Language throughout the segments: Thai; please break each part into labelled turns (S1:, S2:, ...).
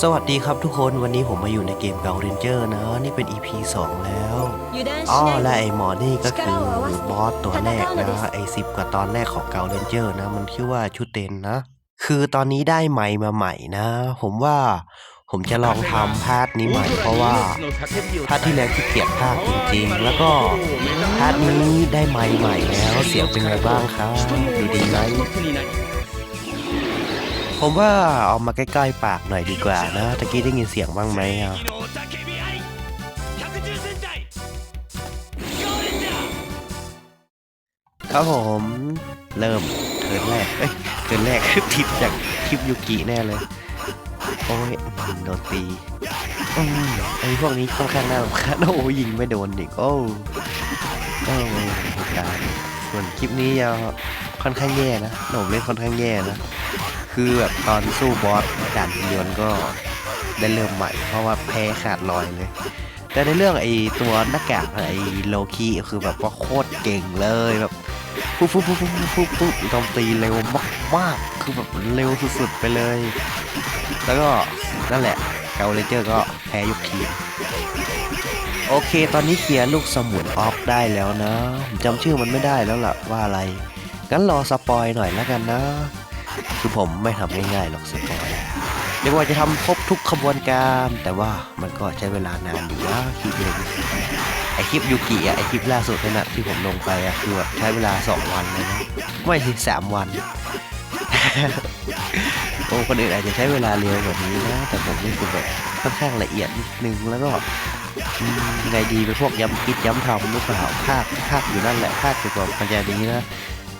S1: สวัสดีครับทุกคนวันนี้ผมมาอยู่ในเกมเกาเรนเจอร์นะ นี่เป็น EP 2 แล้วอ๋อและไอหมอนี่ก็คือบอสตัวแรกนะไอสิบกว่าตอนแรกของเกาเรนเจอร์นะ มันชื่อว่าชุดเต็นนะ คือตอนนี้ได้ไมค์มาใหม่นะ ผมว่าผมจะลองทำพาร์ทนี้ใหม่เพราะว่าพาร์ทที่แล้วขี้เกียจพากย์จริงๆ แล้วก็พาร์ทนี้ได้ไมค์ใหม่แล้วเสียงเป็นไงบ้างครับดูดีไหม ผมว่าเอามาใกล้ๆปากหน่อยดีกว่านะตะกี้ได้ยินเสียงบ้างไหมอะครับผมเริ่มเทินแรกเอ้ยเทิร์นแรกทิปจากคลิปยูกิแน่เลย โอ้ยโดนตีอไอ้พวกนี้ค่อนข้างน่ารำคาญโอ้ยิงไม่โดนอีกโอ้โอ้เหตุการส่วนคลิปนี้จะค่อนข้างแย่นะผมเล่นค่อนข้างแย่นะ คือแบบตอนสู้บอสด่านยนต์ก็ได้เริ่มใหม่ เพราะว่าแพ้ขาดลอยเลย แต่ในเรื่องไอ้ตัวหน้ากากไอ้โลคีคือแบบว่าโคตรเก่งเลยแบบปุ๊บปุ๊บปุ๊บปุ๊บปุ๊บปุ๊บโจมตีเร็วมากมากๆคือแบบเร็วสุดๆไปเลย แล้วก็นั่นแหละเกาเลเจอร์ก็แพ้ยุคทีมโอเค ตอนนี้เคลียร์ลูกสมุนออฟได้แล้วนะจำชื่อมันไม่ได้แล้วล่ะว่าอะไร งั้นรอสปอยหน่อยแล้วกันนะ คือผมไม่ทำง่ายๆหรอกสปอยเรียกว่าจะทำครบทุกขบวนการ แต่ว่ามันก็ใช้เวลานานอยู่นะคลิปหนึ่งไอคลิปยูกิอะไอคลิปล่าสุดนั่นนะที่ผมลงไปอะคือแบบใช้เวลา 2 วันเลยนะไม่สิสามวันโอ้คนอื่นอาจจะใช้เวลาเร็วกว่านี้นะแต่ผมนี่คือแบบค่อนข้างละเอียดนิดนึงแล้วก็ยังไงดีเป็นพวกย้ำคิดย้ำทำหรือเปล่าภาคภาคอยู่นั่นแหละภาคอยู่กับมันจะดีนะ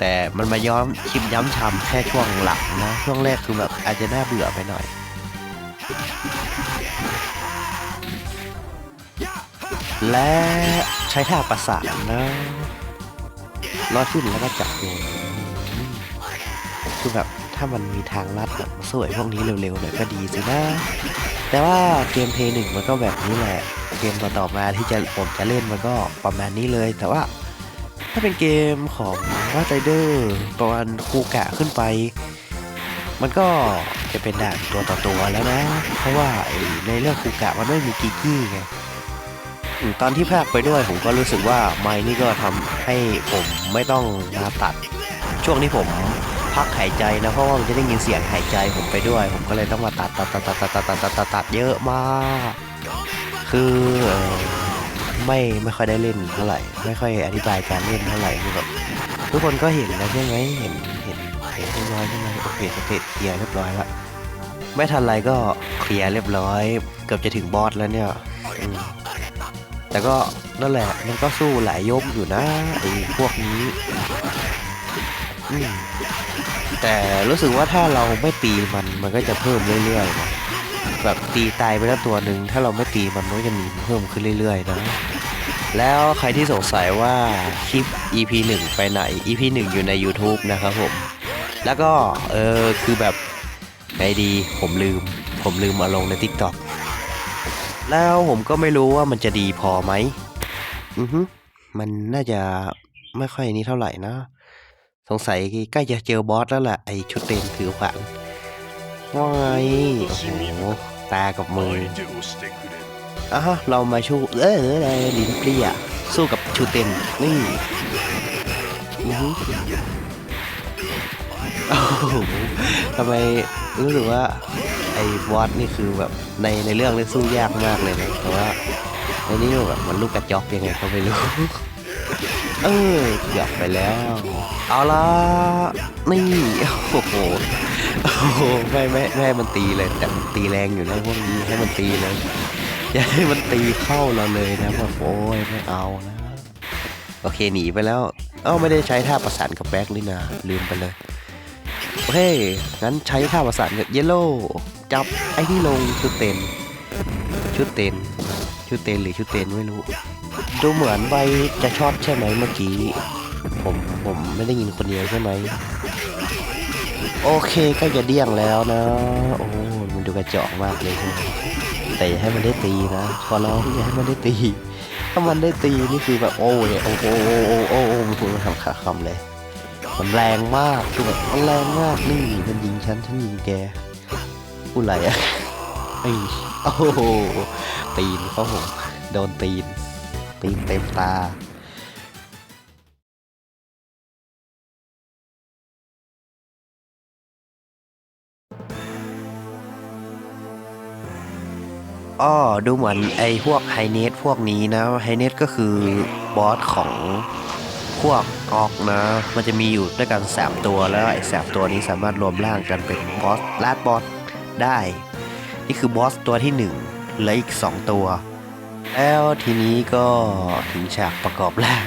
S1: แต่มันมาย้อมคลิปย้ำชำแค่ช่วงหลังนะ ช่วงแรกคือแบบอาจจะน่าเบื่อไปหน่อย และใช้ท่าประสานนะลอดขึ้นแล้วก็จับโยนคือแบบถ้ามันมีทางลัดแบบสวยพวกนี้เร็วๆหน่อยก็ดีสินะ แต่ว่าเกมเพย์หนึ่งมันก็แบบนี้แหละ เกมต่อๆมาที่จะผมจะเล่นมันก็ประมาณนี้เลยแต่ว่า ถ้าเป็นเกมของว่าไรเดอร์ประมาณคูกะขึ้นไป มันก็จะเป็นด่านตัวต่อตัวแล้วนะ เพราะว่าในเรื่องคูกะมันไม่มีกิกกี้ไงตอนที่พากไปด้วยผมก็รู้สึกว่าไม้นี่ก็ทำให้ผมไม่ต้องมาตัด ช่วงที่ผมพักหายใจนะเพราะว่ามันจะได้ยินเสียงหายใจผมไปด้วย ผมก็เลยต้องมาตัดตัดตัดตัดตัดตัดตัดตัดเยอะมาก คือ ไม่ไม่ค่อยได้เล่นเท่าไหร่ไม่ค่อยอธิบายการเล่นเท่าไหร่คือแบบทุกคนก็เห็นแล้วใช่ไหมเห็นเห็นเห็นเรียบร้อยใช่ไหมโอเคโอเคเคลียร์เรียบร้อยละไม่ทันไรก็เคลียร์เรียบร้อย เกือบจะถึงบอสแล้วเนี่ยแต่ก็นั่นแหละมันก็สู้หลายยกอยู่นะไอ้พวกนี้แต่รู้สึกว่าถ้าเราไม่ตีมันมันก็จะเพิ่มเรื่อยๆนะแบบตีตายไปแล้วตัวหนึ่งถ้าเราไม่ตีมันมันก็จะมีเพิ่มขึ้นเรื่อยๆนะ แล้วใครที่สงสัยว่าคลิป EP 1 ไปไหน EP 1 อยู่ใน YouTube นะครับผม แล้วก็ เออ คือแบบไงดีผมลืม ผมลืมมาลงใน TikTok แล้วผมก็ไม่รู้ว่ามันจะดีพอไหมอือฮึมันน่าจะไม่ค่อยนี้เท่าไหร่นะ สงสัยใกล้จะเจอบอสแล้วแหละไอชุดเต็มถือขวานว่าไงโอ้โหตากับมือ อะฮะเรามาชูเออเออเออลิ้นเปรี้ยสู้กับชูเต็นนี่โอ้โหทำไมรู้สึกว่าไอ้บอสนี่คือแบบในในเรื่องนี่สู้ยากมากเลยนะแต่ว่าในนี้แบบมันลูกกระจอกยังไงก็ไม่รู้เออหยอกไปแล้ว เอาละนี่โอ้โหโอ้โหไม่ไม่ไม่ให้มันตีเลยแต่ตีแรงอยู่นะพวกนี้ให้มันตีเลย อย่าให้มันตีเข้าเราเลยนะแบบโอ้ยไม่เอานะ โอเคหนีไปแล้ว เอ้าไม่ได้ใช้ท่าประสานกับแบ็กนี่นะลืมไปเลย โอเค งั้นใช้ท่าประสานกับเยลโล่จับไอ้ที่ลงชุดเต็นชุดเต็นชุดเต็นหรือชุดเต็นไม่รู้ ดูเหมือนใบจะชอตใช่ไหมเมื่อกี้ ผมผมไม่ได้ยินคนเดียวใช่ไหมโอเคก็จะเดี้ยงแล้วนะ โอ้มันดูกระจอกมากเลยใช่ไหม แต่ให้มันได้ตีนะขอร้องอย่าให้มันได้ตี ถ้ามันได้ตีนี่คือแบบโอ้ยโอ้โอ้โอ้โหโอ้โอ้โหมันพูดมาทำขาคำเลยมันแรงมากคือแบบมันแรงมากนี่มันยิงฉันฉันยิงแกพูดอะไรอะไอ้โอ้ตีนเขาผมโดนตีนตีนเต็มตา อ้อดูเหมือนไอ้พวกไฮเนสพวกนี้นะไฮเนสก็คือบอสของพวกออกนะ มันจะมีอยู่ด้วยกันสามตัวแล้วไอ้สามตัวนี้สามารถรวมร่างกันเป็นบอสลาดบอสได้ นี่คือบอสตัวที่หนึ่งเหลืออีกสองตัว แล้วทีนี้ก็ถึงฉากประกอบร่าง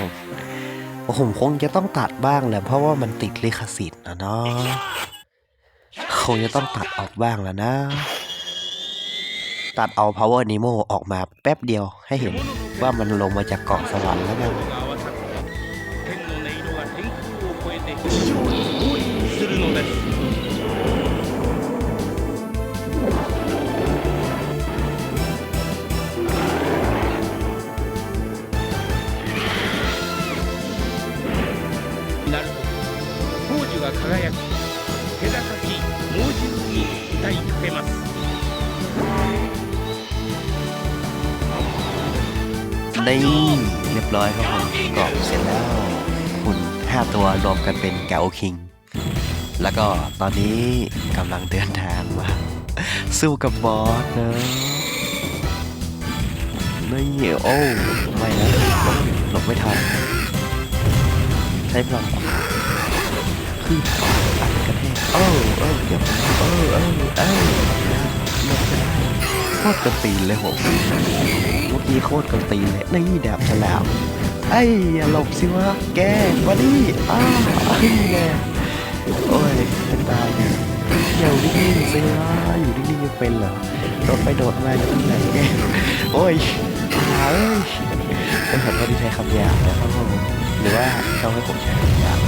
S1: ผมคงจะต้องตัดบ้างแหละเพราะว่ามันติดลิขสิทธิ์นะเนาะคงจะต้องตัดออกบ้างแล้วนะ ตัดเอา power nemo ออกมาแป๊บเดียวให้เห็นว่ามันลงมาจากเกาะสวรรค์แล้วกันะ ตัวรวมกันเป็นเกาคิง แล้วก็ตอนนี้กำลังเดินทางมา สู้กับบอสนะนี่โอ้ไม่นะหลบไม่ทันใช้พลังขึ้นอัดกระแทกโอ้เออเดี๋ยวเออเออเออหลบจะได้โคตรกระตีนเลยผมเมื่อกี้โคตรกระตีนเลยนี่ดาบฉลาม ไอ้อย่าหลบสิวะ แกมาดิอ้าไอ้แกโอ้ยเป็นตายเนี่ยอย่าอยู่นิ่งๆสิวะอยู่นิ่งๆจะเป็นเหรอโดดไปโดดมาอยู่ที่ไหนแกโอ้ยตายเอ้ยเป็นขอโทษที่ใช้คำหยาบนะครับผมหรือว่าต้องให้ผมใช้คำหยาบ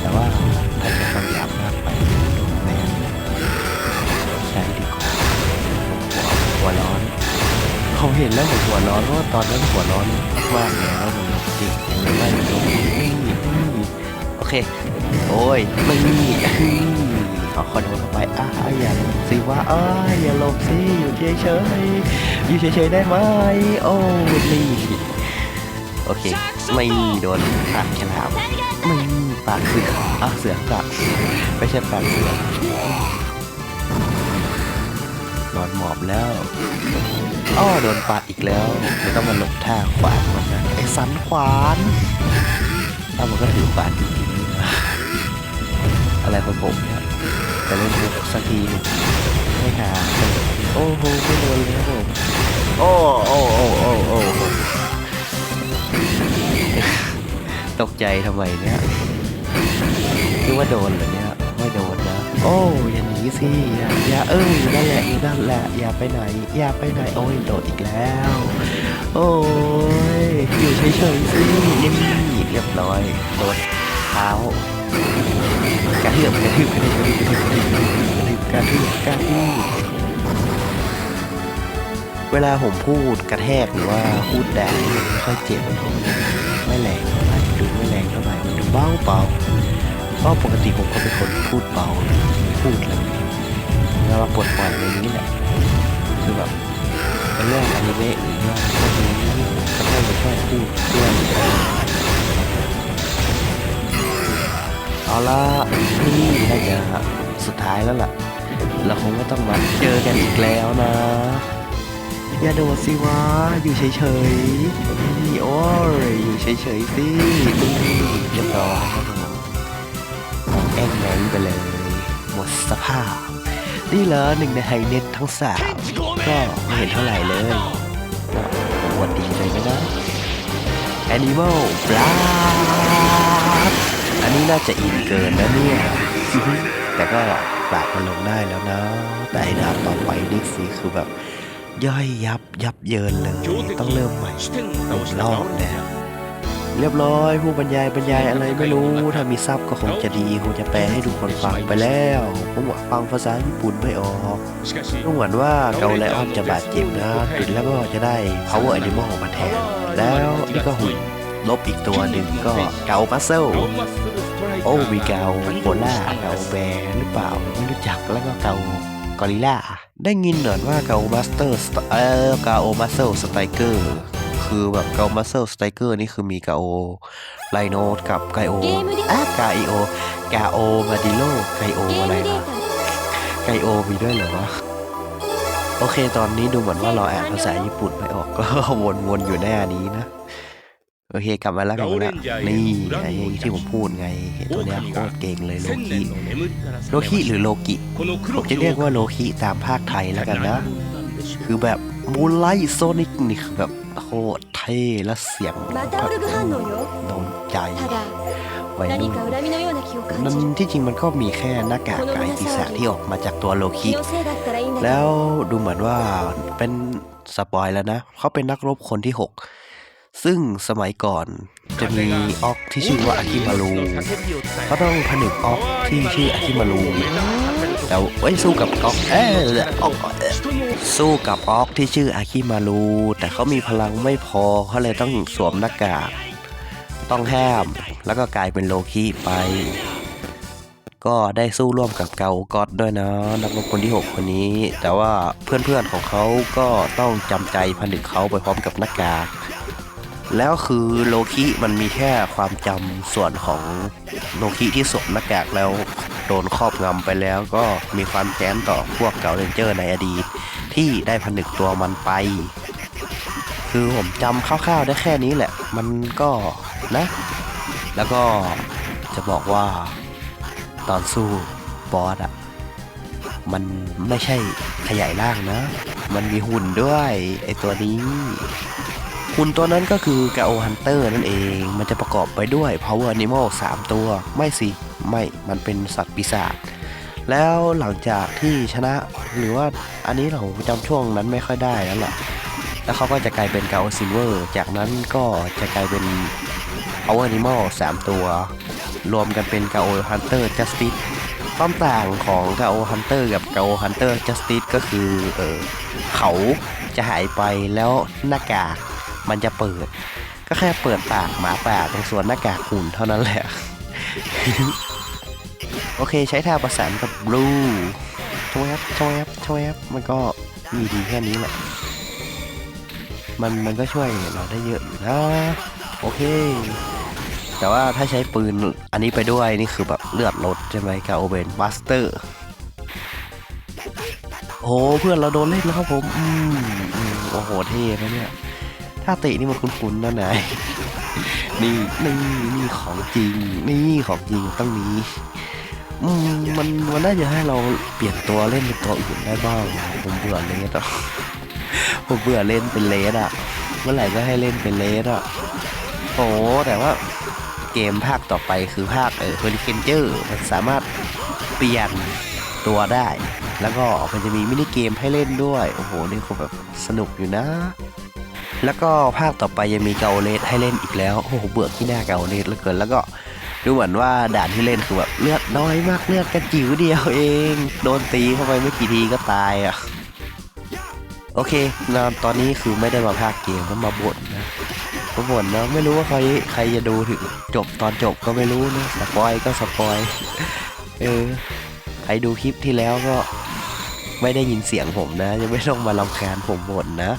S1: แต่ว่าถ้าใช้คำหยาบมากไปโดนแบนใช้ดีกว่าหัวร้อน ผมเห็นแล้วผมหัวร้อนเพราะว่าตอนนั้นหัวร้อนมากเลยแล้วผมจริงๆไม่ตรงนี้โอเค โอ้ยไม่มีขอคอนโทรลเข้าไปอ้าอย่าลงสิว่าอ้าอย่าลงสิอยู่เฉยๆอยู่เฉยๆได้ไหมโอ้นี่โอเค ไม่โดนปากฉลามไม่ปากเสืออะเสือปากไม่ใช่ปากเสือ นอนหมอบแล้วอ้อโดนปาดอีกแล้วไม่ต้องมาหลบท่าขวานมันนะไอ้สันขวานอ้าวมันก็ถือขวานจริงๆนี่อะไรของผมเนี่ยจะเล่นมุกสักทีหนึ่งไม่หาโอ้โหไม่โดนเลยครับผมโอ้โอ้โอ้โอ้โอ้อตกใจทำไมเนี่ยคิดว่าโดนเหรอเนี่ยไม่โดน โอ้อย่าหนีสิอย่าอย่าเอ้ยนั่นแหละนั่นแหละอย่าไปไหน อย่าไปไหนโอ้ยโดดอีกแล้ว โอ้ยอยู่เฉยๆสินี่เรียบร้อยโดดเท้ากระเทือบกระทืบกระทืบกระทืบกระทืบกระทืบกระทืบเวลาผมพูดกระแทกหรือว่าพูดแดงมันไม่ค่อยเจ็บไม่แรงเท่าไหร่ดูไม่แรงเท่าไหร่มันดูเบาเบา เพราะปกติผมก็เป็นคนพูดเบาพูดเลยแล้วมาปวดปล่อยในนี้แหละคือแบบเป็นเรื่องอนิเมะหรือว่าพวกนี้ก็ไม่ได้ชอบพูดเรื่องเอาละนี่น่าจะสุดท้ายแล้วล่ะ เราคงไม่ต้องมาเจอกันอีกแล้วนะ อย่าโดดสิวะ อยู่เฉยๆนี่โอ้ย อยู่เฉยๆสิเรียบร้อย แองแงไปเลย หมดสภาพ นี่เหรอหนึ่งในไฮเน็ตทั้งสามก็ไม่เห็นเท่าไหร่เลยวันดีเลยนะ Animal Blood อันนี้น่าจะอินเกินนะเนี่ย แต่ก็ปราบมันลงได้แล้วนะ แต่ดาบต่อไปดิกซีคือแบบ ย่อยยับยับเยินเลย ต้องเริ่มใหม่
S2: อีก
S1: รอบแล้ว เรียบร้อยผู้บรรยายบรรยายอะไรไม่รู้ถ้ามีซับก็คงจะดีคงจะแปลให้ดูคนฟังไปแล้วผมว่าฟังภาษาญี่ปุ่นไม่ออก
S2: ต้
S1: องหวันว่าเกาและออนจะบาดเจ็บนะจุดแล้วก็จะได้ power animal มาแทน แล้วนี่ก็หุ่นลบอีกตัวหนึ่งก็เกามัสเซลโอ้มีเกาโบล่าเกาแบร์หรือเปล่าไม่รู้จักแล้วก็เกากอริล่าได้ยินเหนอนว่าเกามาสเตอร์เออเกาโอมาสเซลสไตรเกอร์ คือแบบเกามาเซลสไตเกอร์นี่คือมีกาโอไลโนกับไกโออะกาโอกาโอมาดิโลไกโออะไรนะไกโอมีด้วยเหรอวะโอเคตอนนี้ดูเหมือนว่าเราอ่านภาษาญี่ปุ่นไม่ออกก็วนๆอยู่ในอันนี้นะโอเคกลับมาแล้วกันนะนี่ไอ้ที่ผมพูดไงตัวเนี้ยโคตรเก่งเลยโลคิโลคิหรือโลกิผมจะเรียกว่าโลคิตามภาคไทยแล้วกันนะ คือแบบมูไลโซนิกนี่คือแบบ โคตรเท่และเสียง
S3: แบบ
S1: โดนใจ
S3: แต่
S1: นั้นที่จริงมันก็มีแค่หน้ากากไอปีศาที่ออกมาจากตัวโลคิ แล้วดูเหมือนว่าเป็นสปอยแล้วนะ เขาเป็นนักรบคนที่ 6 ซึ่งสมัยก่อนจะมีออกที่ชื่อว่าอากิมารูก็ต้องผนึกออกที่ชื่ออากิมารู แต่เอ้ยสู้กับออกเอ้ยออกสู้กับออกที่ชื่ออากิมารูแต่เขามีพลังไม่พอเขาเลยต้องสวมหน้ากากต้องแห้มแล้วก็กลายเป็นโลคิไป ก็ได้สู้ร่วมกับเกาก็อดด้วยนะนักรบคนที่ 6 คนนี้ แต่ว่าเพื่อนๆของเขาก็ต้องจำใจผนึกเขาไปพร้อมกับหน้ากาก แล้วคือโลคิมันมีแค่ความจำส่วนของโลคิที่สวมหน้ากากแล้วโดนครอบงำไปแล้วก็มีความแค้นต่อพวกเก่าเรนเจอร์ในอดีต ที่ได้ผนึกตัวมันไป คือผมจำคร่าวๆได้แค่นี้แหละ มันก็นะ แล้วก็จะบอกว่าตอนสู้บอสอะมันไม่ใช่ขยายร่างนะ มันมีหุ่นด้วยไอตัวนี้ หุ่นตัวนั้นก็คือกาโอฮันเตอร์นั่นเอง มันจะประกอบไปด้วย Power Animal 3 ตัว ไม่สิ ไม่ มันเป็นสัตว์ปีศาจ แล้วหลังจากที่ชนะ หรือว่าอันนี้เราจำช่วงนั้นไม่ค่อยได้แล้วล่ะ แล้วเขาก็จะกลายเป็นกาโอซิลเวอร์ จากนั้นก็จะกลายเป็น Power Animal 3 ตัว รวมกันเป็นกาโอฮันเตอร์จัสติสความต่างของกาโอฮันเตอร์กับกาโอฮันเตอร์จัสติสก็คือ เออเขาจะหายไปแล้วหน้ากาก มันจะเปิด ก็แค่เปิดปากหมาป่าตรงส่วนหน้ากากหุ่นเท่านั้นแหละ โอเคใช้ท่าประสานกับบลูช่วยครับช่วยครับช่วยครับมันก็มีดีแค่นี้แหละ มันมันก็ช่วยเราได้เยอะอยู่นะโอเค แต่ว่าถ้าใช้ปืนอันนี้ไปด้วยนี่คือแบบเลือดลดใช่ไหมกาโอเบนบัสเตอร์โอ้เพื่อนเราโดนเล่นแล้วครับผม อืมโอ้โหเท่นะเนี่ย ถ้าเตะนี่มันคุ้นๆนะนายนี่นี่นี่ของจริง นี่ของจริงต้องนี้อืมมันมันน่าจะให้เราเปลี่ยนตัวเล่นเป็นตัวอื่นได้บ้างผมเบื่อเลสอะผมเบื่อเล่นเป็นเลสอะ เมื่อไหร่ก็ให้เล่นเป็นเลสอะโอ้แต่ว่าเกมภาคต่อไปคือภาคเออเฮอริเคนเจอร์มันสามารถเปลี่ยนตัวได้ แล้วก็มันจะมีมินิเกมให้เล่นด้วย โอ้โห นี่คงแบบสนุกอยู่นะ แล้วก็ภาคต่อไปยังมีเกาเลสให้เล่นอีกแล้ว โอ้โหเบื่อขี้หน้าเกาเลสเหลือเกิน แล้วก็ดูเหมือนว่าด่านที่เล่นคือแบบเลือดน้อยมากเลือดกระจิ๋วเดียวเอง โดนตีเข้าไปไม่กี่ทีก็ตายอะ โอเคนะตอนนี้คือไม่ได้มาภาคเกมก็มาบ่นนะมาบ่นนะไม่รู้ว่าใครใครจะดูถึงจบตอนจบก็ไม่รู้นะสปอยก็สปอยเออใครดูคลิปที่แล้วก็ไม่ได้ยินเสียงผมนะจะไม่ต้องมาลำคาญผมบ่นนะ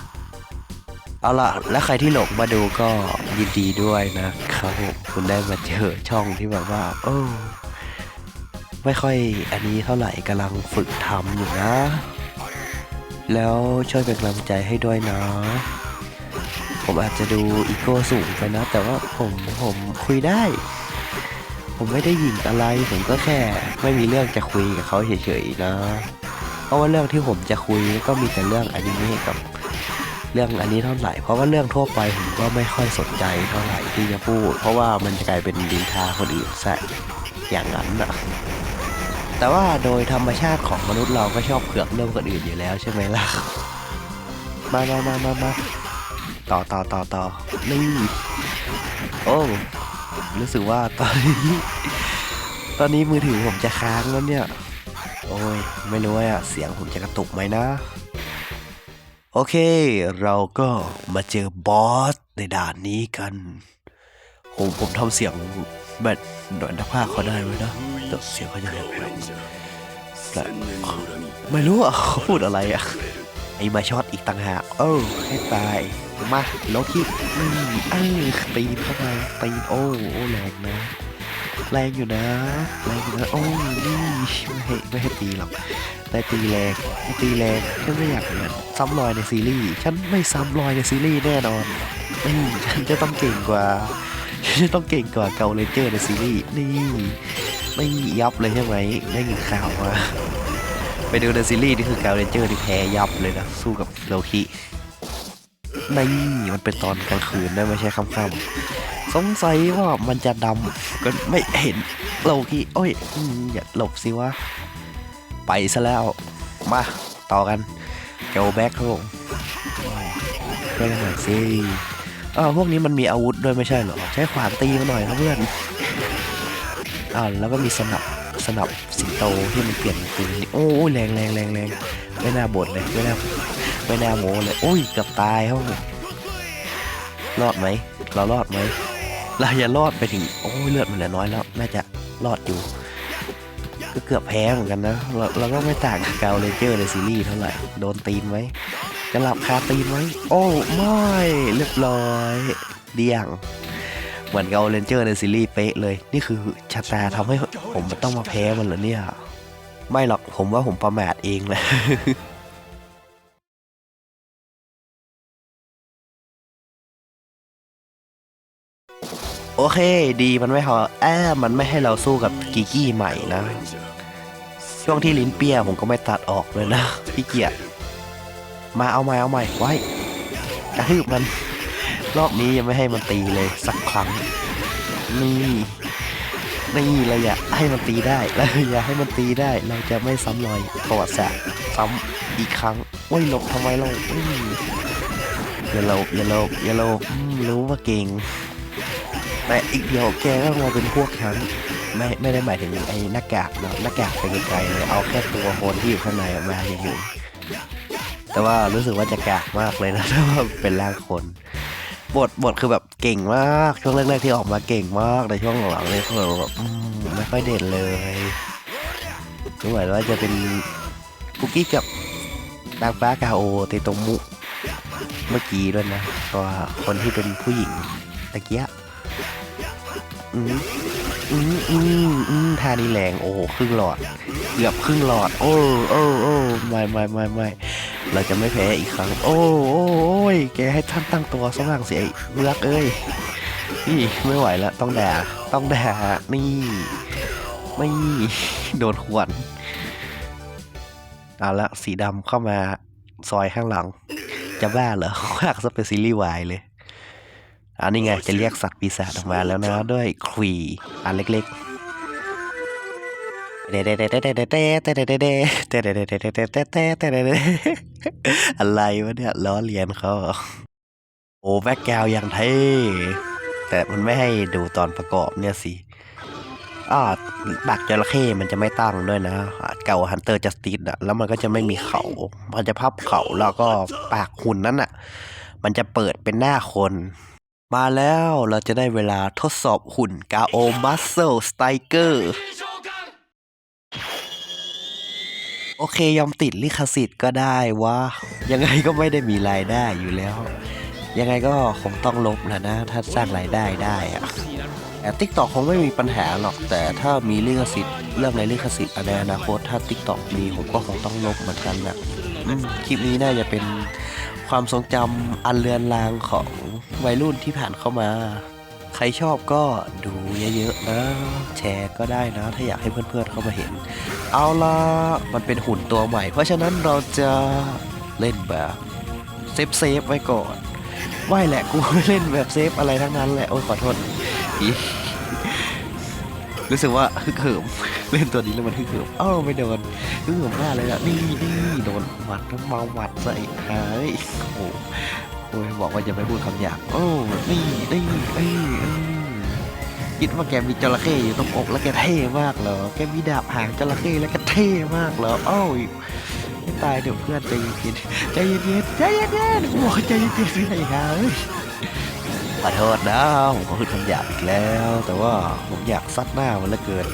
S1: เอาล่ะแล้วใครที่หลงมาดูก็ยินดีด้วยนะครับผมคุณได้มาเจอช่องที่แบบว่า โอ้ไม่ค่อยอันนี้เท่าไหร่กำลังฝึกทำอยู่นะ แล้วช่วยเป็นกำลังใจให้ด้วยนะ ผมอาจจะดูอีโก้สูงไปนะ แต่ว่าผมผมคุยได้ ผมไม่ได้หยิงอะไร ผมก็แค่ไม่มีเรื่องจะคุยกับเขาเฉยๆนะ เพราะว่าเรื่องที่ผมจะคุยก็มีแต่เรื่องอนิเมะกับ เรื่องอันนี้เท่าไหร่ เพราะว่าเรื่องทั่วไปผมก็ไม่ค่อยสนใจเท่าไหร่ที่จะพูด เพราะว่ามันจะกลายเป็นดินทาคนอื่นซะอย่างนั้นนะแต่ว่าโดยธรรมชาติของมนุษย์เราก็ชอบเผือกเรื่องคนอื่นอยู่แล้วใช่ไหมล่ะ มามามามามาต่อต่อต่อต่อนี่โอ้รู้สึกว่าตอนนี้ตอนนี้มือถือผมจะค้างแล้วเนี่ย โอ้ย ไม่รู้ว่าเสียงผมจะกระตุกไหมนะ โอเค เราก็มาเจอบอสในด่านนี้กัน ผมผมทำเสียงแบบหน่อยนักพากเขาได้ไหมนะแต่เสียงเขาจะแหบๆแหละไม่รู้อะเขาพูดอะไรอะ ไอ้มาช็อตอีกต่างหากเออให้ตาย มาโลคินี่เออตีนเข้ามาตีนโอ้โอ้แรงนะ แรงอยู่นะแรงอยู่นะโอ้นี่ไม่ให้ไม่ให้ตีหรอกแต่ตีแรงตีแรงฉันไม่อยากเหมือนซ้ำรอยในซีรีส์ฉันไม่ซ้ำรอยในซีรีส์แน่นอนอืมฉันจะต้องเก่งกว่าฉันจะต้องเก่งกว่าเกาเลนเจอร์ในซีรีส์นี่ไม่ยับเลยใช่ไหมได้ยินข่าวมาไปดูในซีรีส์นี่คือเกาเลนเจอร์ที่แพ้ยับเลยนะสู้กับโลคินี่มันเป็นตอนกลางคืนนะไม่ใช่ค่ำๆ สงสัยว่ามันจะดำก็ไม่เห็นโลคิโอ้ยอย่าหลบสิวะ ไปซะแล้ว มาต่อกันเกลแบ็คครับผมเพื่อนหน่อยสิอ้าวพวกนี้มันมีอาวุธด้วยไม่ใช่เหรอ ใช้ขวานตีมาหน่อยนะเพื่อนอ้าแล้วก็มีสนับสนับสิงโตที่มันเปลี่ยนเป็นโอ้ยแรงแรงแรงแรงไม่น่าบ่นเลยไม่น่าไม่น่าโมเลยโอ้ยกือบตายครับผมรอดไหมเรารอดไหม เราอย่ารอดไปถึง โอ้ยเลือดมันเหลือน้อยแล้ว น่าจะรอดอยู่ ก็เกือบแพ้เหมือนกันนะ เราเราก็ไม่ต่างกับเกาเลเจอร์ในซีรีส์เท่าไหร่ โดนตีนไหมจะหลับคาตีนไหมโอ้ไม่เรียบร้อยเดี่ยง เหมือนเกาเลนเจอร์ในซีรีส์เป๊ะเลย นี่คือชะตาทำให้ผมต้องมาแพ้มันเหรอเนี่ย ไม่หรอกผมว่าผมประมาทเองแหละ เค ดีมันไม่พอแอบมันไม่ให้เราสู้กับกิกกี้ใหม่นะ ช่วงที่ลิ้นเปียผมก็ไม่ตัดออกเลยนะพี่เกียจมาเอาใหม่เอาใหม่ไว้กระทืบมัน รอบนี้ยังไม่ให้มันตีเลยสักครั้ง นี่นี่เราอยากให้มันตีได้เราอยากให้มันตีได้ เราจะไม่ซ้ำรอยประวัติศาสตร์ซ้ำอีกครั้งโอ้ยหลบทำไมเราอย่าหลบอย่าหลบอย่าหลบรู้ว่าเก่ง แต่อีกเดียวแกก็มาเป็นพวกฉันไม่ไม่ได้หมายถึงไอ้หน้ากากเนาะหน้ากากไปไกลๆเลยเอาแค่ตัวคนที่อยู่ข้างในออกมาเฉยๆแต่ว่ารู้สึกว่าจะกากมากเลยนะถ้าว่าเป็นร่างคนบทบทคือแบบเก่งมากช่วงแรกๆที่ออกมาเก่งมากในช่วงหลังๆเลยคือแบบมไม่ค่อยเด่นเลยก็หมายว่าจะเป็นคุกกี้กับนางฟ้ากาโอเตโตมุเมื่อกี้ด้วยนะตัวคนที่เป็นผู้หญิงตะเกียะ อืมอืมอืมอืมท่านี้แรงโอ้โหครึ่งหลอด เกือบครึ่งหลอด โอ้โอ้โอ้ไม่ไม่ไม่ไม่เราจะไม่แพ้อีกครั้ง โอ้โอ้โอ้ยแกให้ท่านตั้งตัวสักบ้างเสิไอ้เลือกเอ้ยนี่ไม่ไหวแล้วต้องด่าต้องด่านี่ไม่โดนขวนเอาละสีดำเข้ามาซอยข้างหลัง จะบ้าเหรอภาคซะเป็นซีรีส์วายเลย อันนี้ไงจะเรียกสัตว์ปีศาจออกมาแล้วนะด้วยครีอันเล็กๆเดเดเดเดเดเดเดเดเดเดเดเดเดเดเดเดเดเดเดอะไรวะเนี่ยล้อเลียนเขาโอ้แบ็กกราวอย่างเท่แต่มันไม่ให้ดูตอนประกอบเนี่ยสิอ่าปากจระเข้มันจะไม่ตั้งด้วยนะเก่าฮันเตอร์จัสติสอะแล้วมันก็จะไม่มีเขา มันจะพับเขาแล้วก็ปากหุ่นนั้นอะมันจะเปิดเป็นหน้าคน มาแล้วเราจะได้เวลาทดสอบหุ่นกาโอมัสเซลสไตเกอร์โอเคยอมติดลิขสิทธิ์ก็ได้วะ ยังไงก็ไม่ได้มีรายได้อยู่แล้ว ยังไงก็คงต้องลบแหล้วนะ ถ้าสร้างรายได้ได้อะแต่ทิกตอกคงไม่มีปัญหาหรอกแต่ถ้ามีลิขสิทธิ์เรื่องในลิขสิทธิ์ในอนาคตถ้าทิกตอกมีผมก็คงต้องลบเหมือนกันนะอืมคลิปนี้น่าจะเป็นความทรงจำอันเลือนลางของ วัยรุ่นที่ผ่านเข้ามา ใครชอบก็ดูเยอะๆนะ แชร์ก็ได้นะ ถ้าอยากให้เพื่อนๆเข้ามาเห็น เอาละมันเป็นหุ่นตัวใหม่ เพราะฉะนั้นเราจะเล่นแบบเซฟเซฟๆไว้ก่อนไม่แหละกูไม่เล่นแบบเซฟอะไรทั้งนั้นแหละโอ้ยขอโทษอีรู้สึกว่าฮึกเหิมเล่นตัวนี้แล้วมันฮึกเหิมเอ้าไม่โดนฮึกเหิมมากเลยอะนี่นี่โดนหมัดทั้งเมาหมัดใส่หายโอ้โหโอ้ยบอกว่าจะไม่พูดคำหยาบโอ้นี่นี่เอ้ยอืมคิดว่าแกมีจระเข้อยู่ตรงอกแล้วแกเท่มากเหรอแกมีดาบหางจระเข้แล้วแกเท่มากเหรอเอ้าไม่ตายเดี๋ยวเพื่อนใจเย็นๆใจเย็นๆใจเย็นๆกูบอกให้ใจเย็นๆไม่ได้หาเอ้ยขอโทษนะผมก็พูดคำหยาบอีกแล้ว แต่ว่าผมอยากซัดหน้ามันเหลือเกิน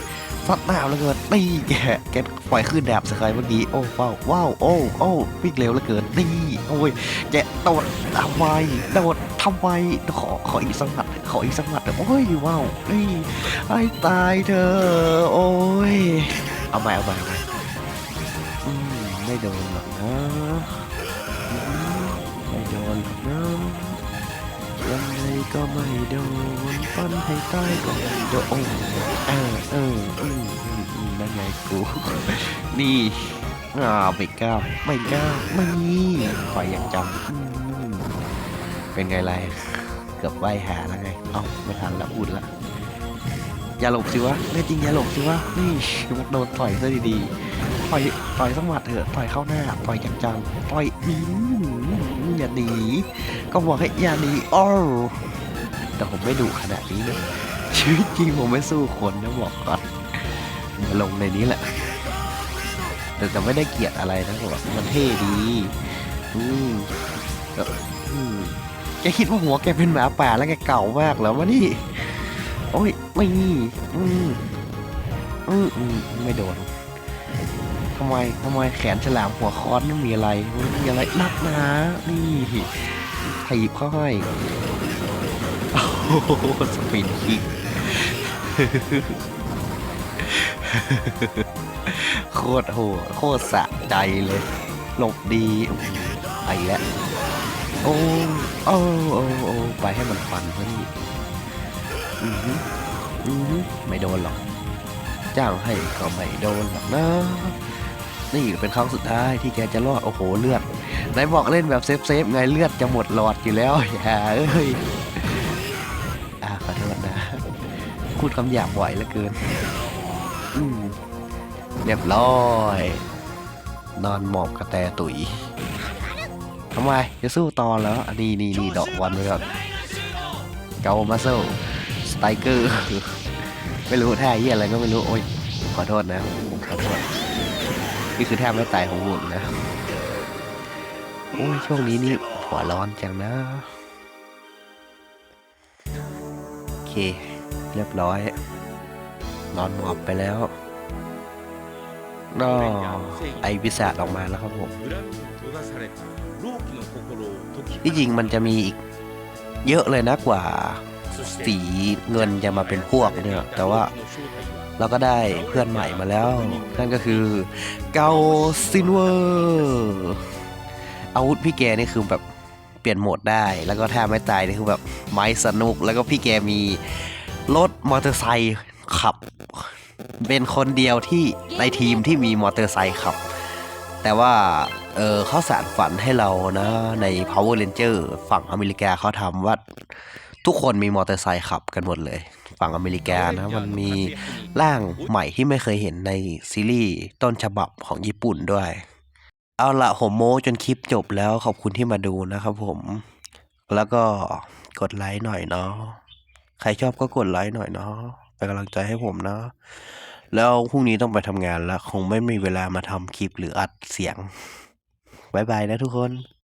S1: ซัดหน้าแล้วเกินนี่แกแกปล่อยขึ้นดาบสกายเมื่อกี้โอ้ว้าวว้าวโอ้โอ้วิ่งเร็วเหลือเกินนี่โอ้ยแกโดดทำไมโดดทำไมขอขออีกสักหมัดขออีกสักหมัดโอ้ยว้าวนี่ไอ้ตายเธอโอ้ยเอาใหม่เอาใหม่เอาใหม่อืมไม่โดน ก็ไม่โดนปั้นให้ตายก็ไม่โดนโอ้ยเออเอออืมอืมอืมนั่นไงกูนี่อ่าไม่กล้าไม่กล้าไม่ปล่อยอย่างจำเป็นไงไรเกือบไหวหาแล้วไงเอ้าไม่ทันละอุดละอย่าหลบสิวะแน่จริงอย่าหลบสิวะนี่มันโดนต่อยซะดีๆต่อยต่อยสักหมัดเถอะต่อยเข้าหน้าต่อยอย่างจังต่อยอือย่าหนีก็บอกให้อย่าหนีอ้อ แต่ผมไม่ดุขนาดนี้นะชีวิตจริงผมไม่สู้คนนะบอกก่อนมาลงในนี้แหละ แต่แต่ไม่ได้เกลียดอะไรนะแบบมันเท่ดีอืมแบบอืมแกคิดว่าหัวแกเป็นหมาป่าแล้วแกเก่ามากแล้ววะนี่โอ้ยไม่นี่อืมอืมอืมไม่โดนทำไมทำไมแขนฉลามหัวค้อนมันมีอะไรมันมีอะไรนักนานี่ถีบเข้าให้โอ้โห สปินคิกโคตรโหดโคตรสะใจเลย หลบดีอื้อหือไปแล้วโอ้โอ้โอ้โอ้ไปให้มันฟันเพื่อนี่อือหืออือหือไม่โดนหรอก จ้างให้ก็ไม่โดนหรอกนะ นี่เป็นครั้งสุดท้ายที่แกจะรอด โอ้โห เลือดไหนบอกเล่นแบบเซฟเซฟๆไงเลือดจะหมดหลอดอยู่แล้วอย่าเอ้ย พูดคำหยาบบ่อยเหลือเกินเรียบร้อย นอนหมอบกระแตตุ๋ยทำไมจะสู้ต่อแล้วอันนี้นี่นี่ดอกวันไปก่อนเกามาเซสไตเกอร์ไม่รู้ท่าเยี่ยอะไรก็ไม่รู้โอ้ยขอโทษนะผมขอโทษนี่คือแทบไม่ตายของหุ่นนะโอ้ยช่วงนี้นี่หัวร้อนจังนะโอเค เรียบร้อย นอนหมอบไปแล้วก็ไอวิสาดออกมาแล้วครับผมที่จริงมันจะมีอีกเยอะเลยนะกว่า สีเงินจะมาเป็นพวกเนี่ย แต่ว่าเราก็ได้เพื่อนใหม่มาแล้ว นั่นก็คือเกาซินเวอร์อาวุธพี่แกนี่คือแบบเปลี่ยนโหมดได้ แล้วก็ถ้าไม่ตายนี่คือแบบไม้สนุก แล้วก็พี่แกมี รถมอเตอร์ไซค์ขับ เป็นคนเดียวที่ในทีมที่มีมอเตอร์ไซค์ขับ แต่ว่าเออเขาสารฝันให้เรานะ ใน Power Ranger ฝั่งอเมริกาเขาทำว่า ทุกคนมีมอเตอร์ไซค์ขับกันหมดเลย ฝั่งอเมริกานะ มันมีร่างใหม่ที่ไม่เคยเห็นในซีรีส์ต้นฉบับของญี่ปุ่นด้วย เอาละผมโม้จนคลิปจบแล้วขอบคุณที่มาดูนะครับผม แล้วก็กดไลค์หน่อยเนาะ ใครชอบก็กดไลค์หน่อยเนาะเป็นกำลังใจให้ผมเนาะแล้วพรุ่งนี้ต้องไปทำงานแล้ว คงไม่มีเวลามาทำคลิปหรืออัดเสียงบายบายนะทุกคน